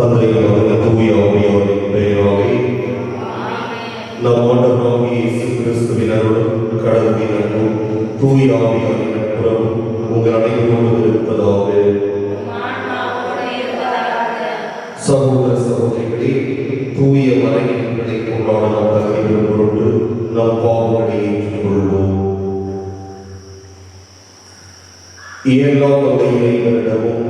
தந்தை மகன் தூய ஆவியாரின் பெயராலே நம் ஆண்டவராகிய இயேசு கிறிஸ்துவின் அருளும் கடவுளின் அன்பும் தூய ஆவியாரின் நட்புறவும் உங்கள் அனைவரோடு இருப்பதாக. சகோதர சகோதரிகளே தூய மறைகளை கொண்டாட நாம் தகுதி பெறும் நம் பாவங்களை இறைவனிடமும்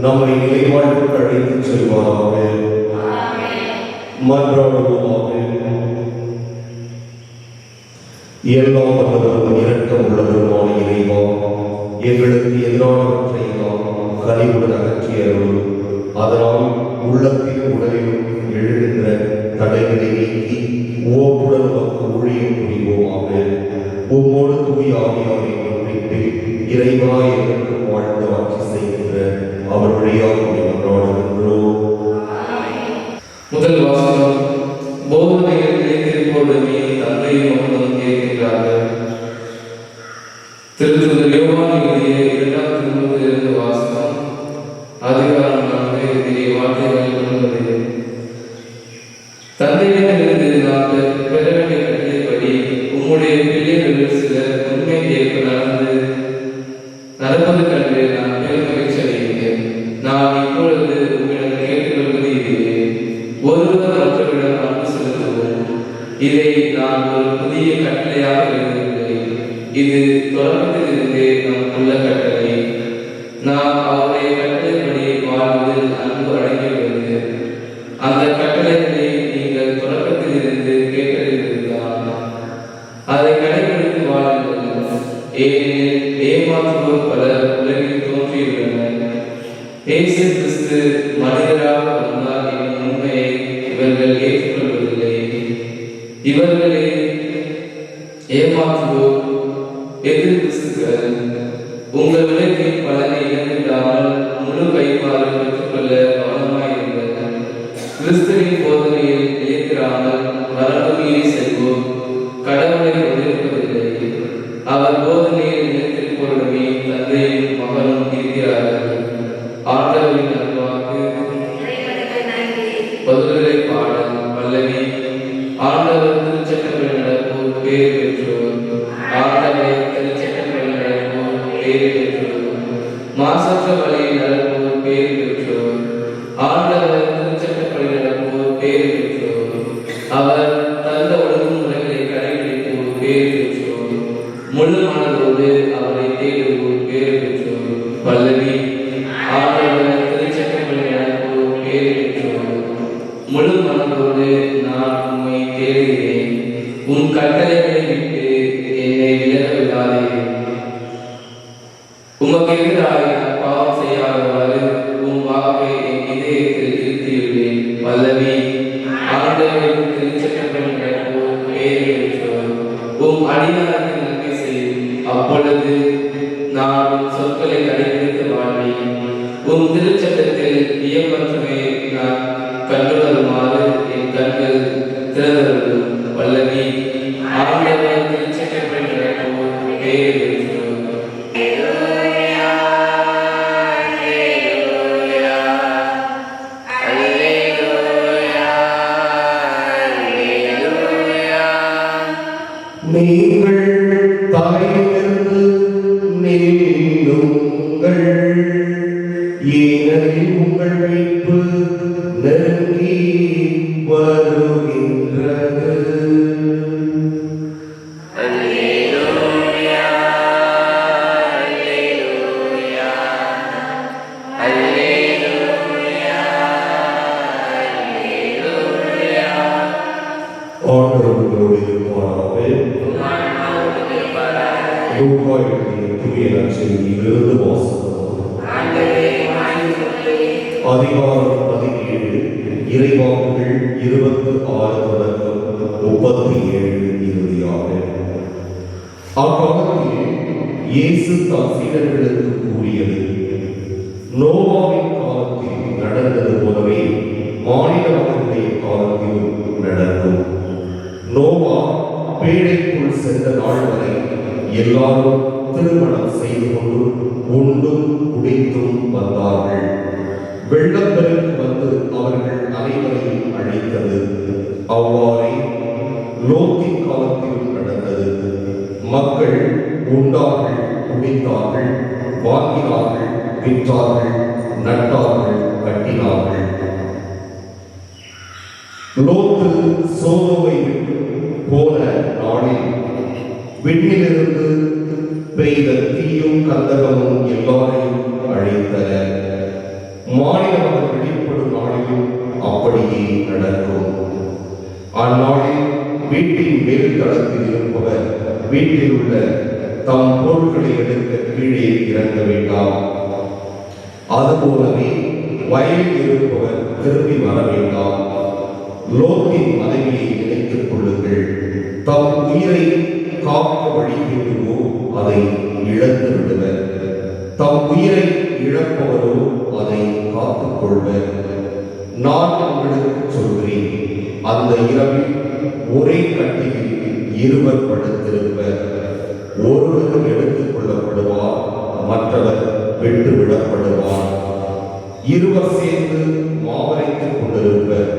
நம்மை நிலைவாழ்வுக்கு அழைத்துச் செல்வாராக. மன்றாடுவோமாக. எல்லாம் வல்லவரும் இரக்கம் உள்ளவருமான இறைவா எங்களுக்கு எதிரானவற்றை எல்லாம் கனிவுடன் அகற்றி அருள். அதனால் உள்ளத்திலும் உடலிலும் எழுகின்ற தடைகளை நீக்கி ஓப்புடன் நமக்கு ஊழியம் புரிவோமாக. உம்மோடு தூய் ஒன்றிட்டு இறைவாய் எங்களுக்கு வாழ்ந்து ஆட்சி செய்கின்ற அவருடைய முதல் வாசகம் நான் ஒரு புதிய கட்டளையாக எழுதவில்லை இது தொடர்ந்து தொடக்கத்திலிருந்தே நமக்குள்ள கட்டளை. நாம் அவருடைய அவர் தந்த ஒழுங்குமுறைகளை கடைபிடிப்போர் பேர் பெற்றோர் முழு மனதோடு அவரை தேடுவோர் பேர் பெற்றோர் பல்லவி ஆண்டவர் திருச்சட்டப்படி ஒரு பேர் பெற்றோர் முழு மனதோடு நான் தேடுகிறேன். உன் கட்டளைகளை விட்டு என்னை விலக விடாதே உமக்கு எதிராக அப்பொழுது நான் சொற்களை கடைபிடித்து வாழ்வேன். உன் திருச்சட்டத்தில் இயம்பற்றமே நான் கண்டுணருமாறு அக்காலத்தில் இயேசு தம் சீடர்களுக்கு கூறியது. நோவாவின் காலத்தில் நடந்தது போலவே மாநில மக்களுடைய காலத்திலும் நடக்கும் நோவா பேழைக்குள் சென்ற நாள் வரை எல்லாரும் விற்றார்கள் நட்டார்கள் கட்டினார்கள். லோத்து சோதோவை போன நாளில் விண்ணிலிருந்து பெய்த தீயும் கந்தகமும் எல்லாரையும் அழைத்தன. மாநிலம் வெளிப்படும் நாளிலும் அப்படியே நடக்கும். அந்நாளில் வீட்டின் மேல் தளத்தில் இருப்பவர் வீட்டில் உள்ள தம் பொருட்களை எடுக்க கீழே இறங்க வேண்டாம். அதுபோலவே வயலில் இருப்பவர் திரும்பி வர வேண்டாம். லோத்தின் மனைவியை நினைத்துக் கொள்ளுங்கள். தம் உயிரை காக்க வழிகின்றோ அதை இழந்து விடுவர். தம் உயிரை இழப்பவரோ அதை காத்துக் கொள்வர். நான் உங்களுக்கு சொல்கிறேன். அந்த இரவில் ஒரே கட்டியில் இருவர் படுத்திருப்பர். ஒருவர் இருவர் சேர்ந்து மாவரைத்துக் கொண்டிருப்பர்.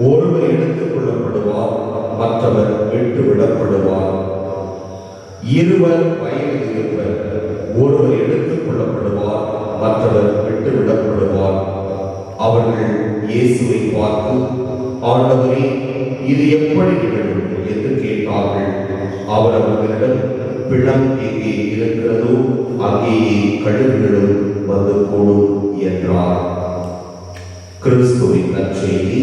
ஒருவர் எடுத்துக் கொள்ளப்படுவார் மற்றவர் விட்டு விடப்படுவார் இருவர் வயலில் இருப்பர். ஒருவர் எடுத்துக் கொள்ளப்படுவார் மற்றவர் விட்டு விடப்படுவார் அவர்கள் இயேசுவை பார்த்து ஆண்டவரே இது எப்படி நிகழும்? என்று கேட்டார்கள். அவர் அவர்களிடம் பிணம் எங்கே இருக்கிறதோ அங்கேயே கழுகுகளும் வந்து கூடும். என்றார் கிறிஸ்துவின் நற்செய்தி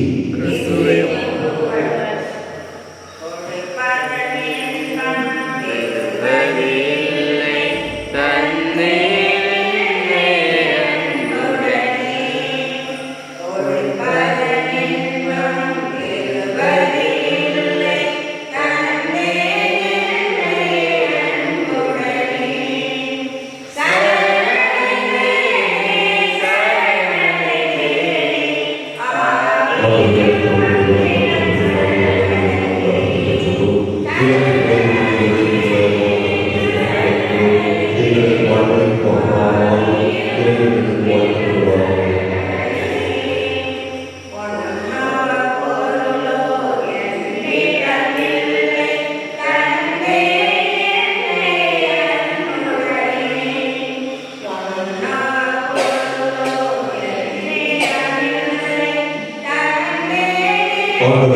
और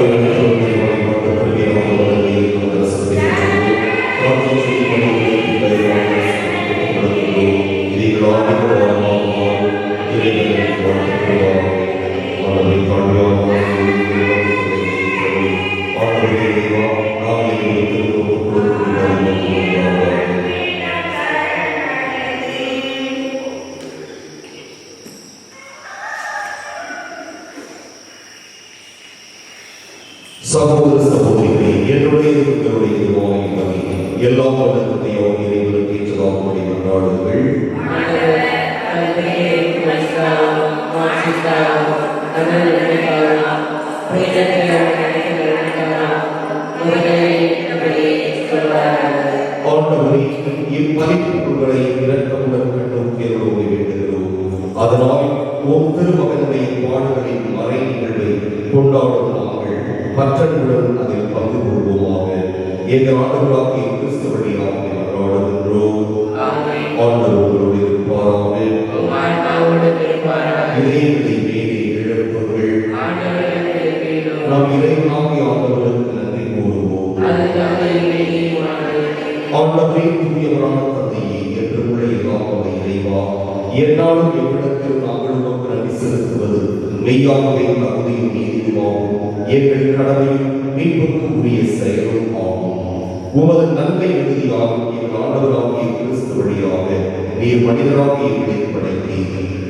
சகோதர சகோதரிகளே என்னுடைய உங்களுடைய நோய் எல்லா பதத்தையோ இறைவனுக்கு ஏற்றதாக கொண்டாடுங்கள் இப்பதிப்புகளை இரக்கமுடன் கண்டும் கேள்வி வேண்டுகிறோம். அதனால் உம் திருமகனுடைய பாடுகளின் மறை நிகழ்வை கொண்டாடும் பற்றனுடன் அதில் பங்கு கொள்வோமாக. எங்கள் ஆண்டவராகிய கிறிஸ்து வழியாக கொண்டாடுகின்றோம் ஆண்டவர் உங்களோடு இருப்பாராக. இதயங்களை மேலே எழுப்புங்கள் நாம் இறைவனாகிய ஆண்டவருக்கு நன்றி கூறுவோம். ஆண்டவரே தூயவரான தந்தையே என்று உள்ள எல்லாமே இறைவா என்னாலும் எவ்விடத்தில் நாங்கள் உமக்கு நன்றி செலுத்துவது மெய்யாகவே தகுதியும் நீதியுமாகும் எங்கள் கடமையும் மீட்புக்கு உரிய செயலும் ஆகும். உமது நன்மை இறுதியாகும் எங்கள் ஆண்டவராகிய கிறிஸ்து வழியாக நீர் மனிதராகிய எங்களை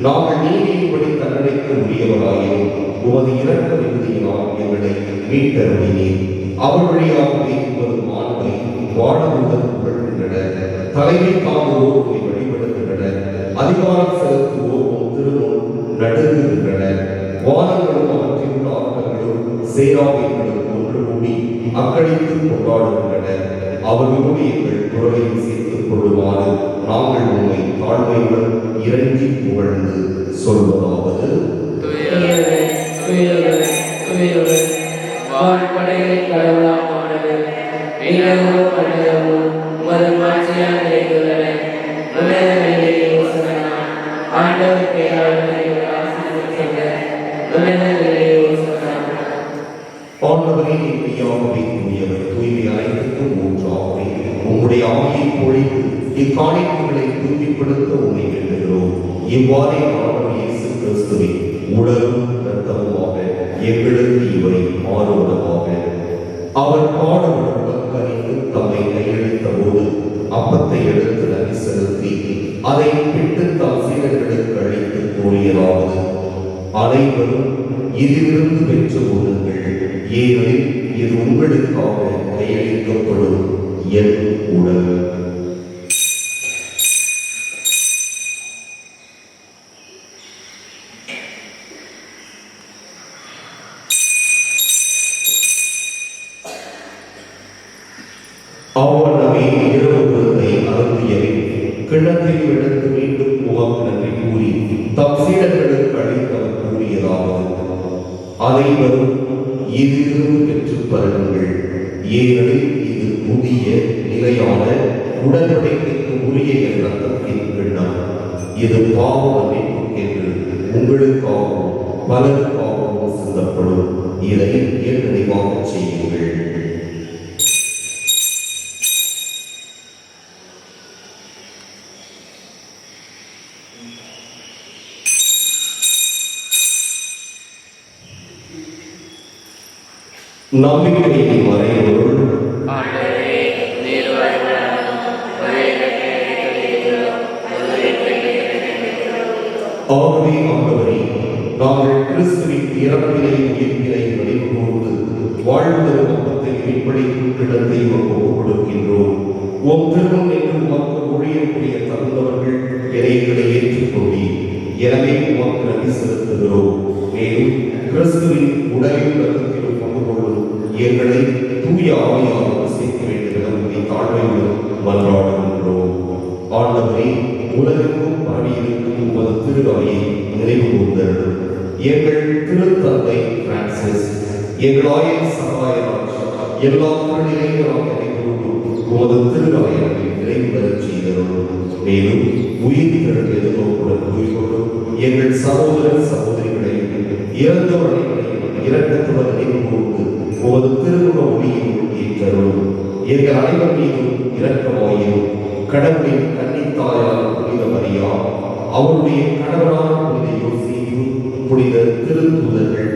நாங்கள் நீதியின்படி தண்டனைக்கு அனைத்து உரியவராயும் உமது இரக்க விருதியினால் எங்களை மீட்டருளினீர். அவர் வழியாகவே உமது மாண்பை வாழமுடன் புகழ்கின்றன. தலைமை காணுவோர் உண்மை வழிபடுகின்றன. அதிகாரம் செலுத்துவோர் உம் திருமுன் நடுங்குகின்றன. வானங்களும் அவற்றின் ஒன்று கூடி அக்களித்து கொண்டாடுகின்றன. அவர்களோடு எங்கள் குரலையும் சேர்த்துக் கொள்ளுமாறு நாங்கள் உண்மை தாழ்மையுடன் இறங்கி புகழ்ந்து சொல்வதாவது அதை பிட்டு தம் சீடர்களுக்கு அளித்து கூறியதாவது அனைவரும் இதிலிருந்து பெற்று கொள்ளுங்கள். ஏனெனில் இது உங்களுக்காக கையளிக்கப்படும் என் உடல் அனைவரும் இதிலிருந்து பெற்றுப் பருகுங்கள் ஏனெனில் இது புதிய நிலையான உடன்படிக்கைக்கு உரிய என் ரத்தத்தின் இது பாவ மன்னிப்புக்கென்று உங்களுக்காகவும் பலருக்காகவும் சிந்தப்படும் இதை ஏற்கனவாக செய்யும். செய்யுங்கள் நம்பிக்கையை ஆகவே ஆண்டவரே நாங்கள் கிறிஸ்துவின் இறப்பினை உயிர்ப்பினை வழிபோது வாழ்ந்த நோக்கத்தை வெளிப்படைக்கும் கிடத்தை ஒப்புக் கொடுக்கின்றோம் உம் திருமணம் என்று உமக்கு ஒழியக்கூடிய தகுந்தவர்கள் இறைகளை ஏற்றுக்கொண்டீர் எனவே உமக்கு நன்றி செலுத்துகிறோம் மேலும் கிறிஸ்துவின் உடலின் எங்களை தூய ஆவியாளர் சேர்க்க வேண்டிய உங்களை தாழ்மையுடன் மன்றாடுகின்றோம் ஆண்டவரே உலகெங்கும் பரவியிருக்கும் உமது திருவையை நினைவு கூர்ந்தருளும் எங்கள் திருத்தந்தை பிரான்சிஸ் எங்கள் ஆயர் சகாயராஜ் எல்லா திருநிலைகளாக உமது திருவையை நிறைவு பெறச் செய்தருளும். மேலும் உயிர் திரள் எதிர்நோக்குடன் கூறிக்கொள்ளும் எங்கள் சகோதர சகோதரிகளையும் இறந்தவர்களையும் அனைவரையும் இரக்கத்துடன் நினைவு கூர்ந்து உமது திருமுக ஒளியும் ஏற்றருளும் எங்கள் அனைவர் மீதும் இரக்கமாயும் கடவுளின் கன்னித்தாயான புனித மரியா. அவருடைய கணவரான புனித யோசியும் புனித திருத்துதர்கள்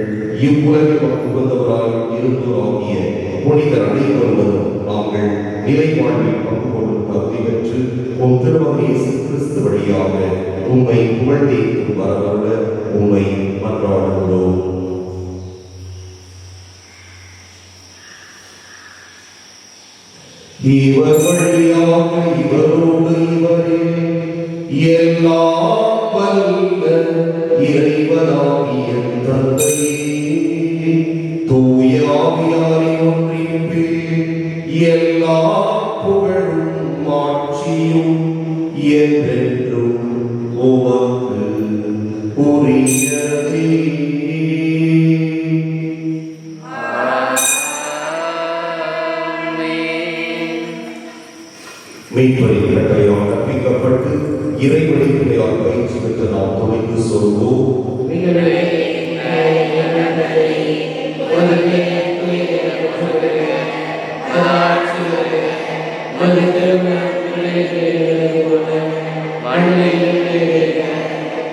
இவ்வுலகில் உகந்தவராய் இருந்தோராகிய புனிதர் அனைவருடன் நாங்கள் நிலை வாழ்வில் பங்கு கொள்ளும் தகுதி பெற்று உம் திருமகன் கிறிஸ்து வழியாக உம்மை புகழ்ந்தேக்கும் வரவருட உம்மை மன்றாடுகிறோம். இவர் வழியாக இவரோடு இவரே. எல்லா வல்ல இறைவனாகிய தந்தையே தூய ஆவியாரை ஒன்றிப்பில் எல்லா புகழும் மாட்சியும் என்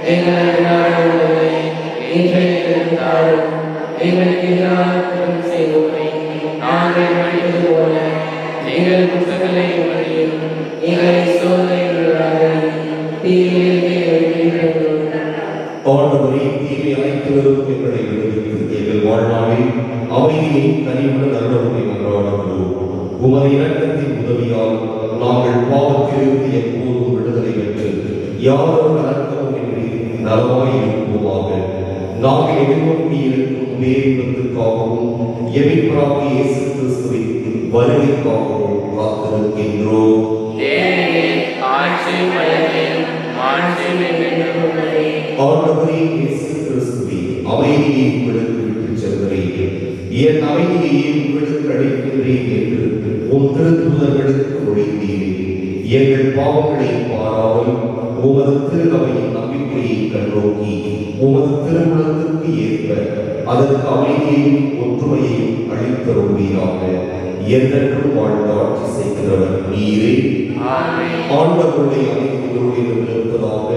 எங்களுக்கு எமிப்ராகி இயேசு கிறிஸ்துவின் வருகைக்காகவும் காத்திருக்கின்றோம். ஆண்டவரே இயேசு கிறிஸ்துவே அமைதியை உங்களுக்கு விட்டுச் செல்கிறேன் என் அமைதியை உங்களுக்கு என்று உம் திருத்தூதர்களுக்கு ஒழித்தீரே எங்கள் பாவங்களை பாராமல் உமது திருநவையின் நம்பிக்கையை கண்ணோக்கி உமது திருமணத்திற்கு ஏற்ப அதற்கு அமைதியையும் ஒற்றுமையையும் அளித்தருவீராக என்றென்றும் வாழ்ந்து ஆட்சி செய்கிறவர் நீரே. ஆண்டவருடைய அமைதியோடு இருப்பதாக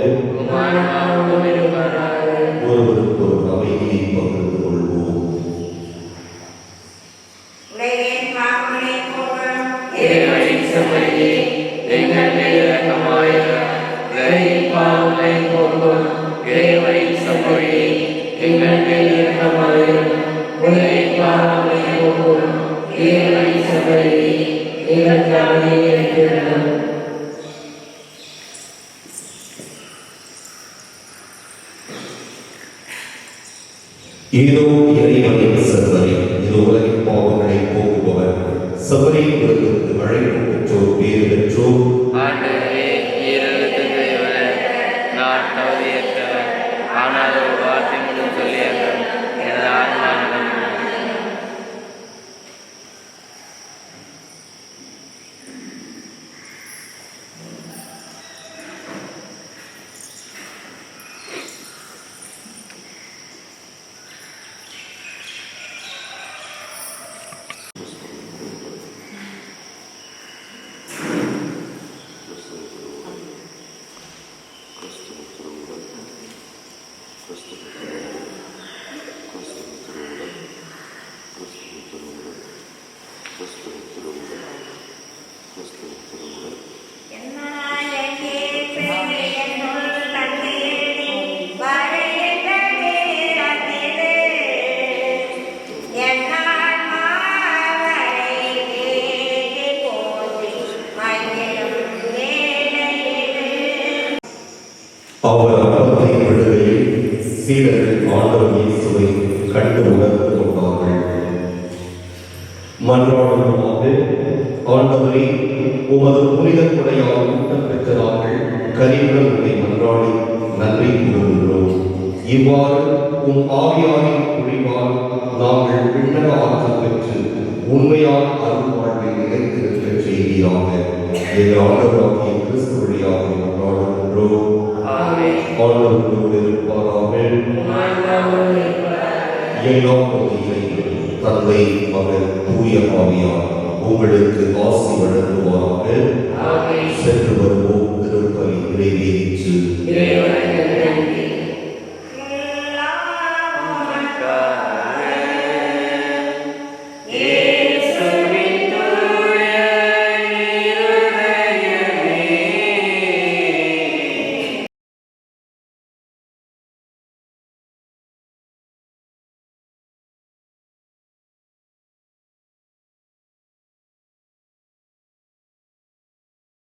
ஏதோ இறைவனின் செல்வரை இது உலகின் பாவங்களை போக்குபவர் சபரி உலகிற்கு அழைப்பு பெற்றோர் பேறு பெற்றோர் அவர் அப்பத்தை விடுகையில் சீடர்கள் ஆண்டவர் இயேசுவை கண்டு உணர்ந்து கொண்டார்கள். மன்றாடுவோமாக ஆண்டவரே உமது புனித கொடையால் ஊட்டம் பெற்ற நாங்கள் கனிவுடன் உங்களை மன்றாடி நன்றி கூறுகிறோம் இவ்வாறு உம் ஆவியாரின் பொழிவால் நாங்கள் விண்ணக ஆற்றல் பெற்று உண்மையான அருள் வாழ்வை நிலைத்திருக்க செய்தியாக எங்கள் ஆண்டவராகிய கிறிஸ்து வழியாக மன்றாடுகின்றோம். ஆன்மாவோடும் இருப்பாராக. எல்லாம் தந்தை மகன் தூய ஆவியார் உங்களுக்கு ஆசி வழங்குவாராக. சென்று வருவோம் திருப்பலி நிறைவேற்று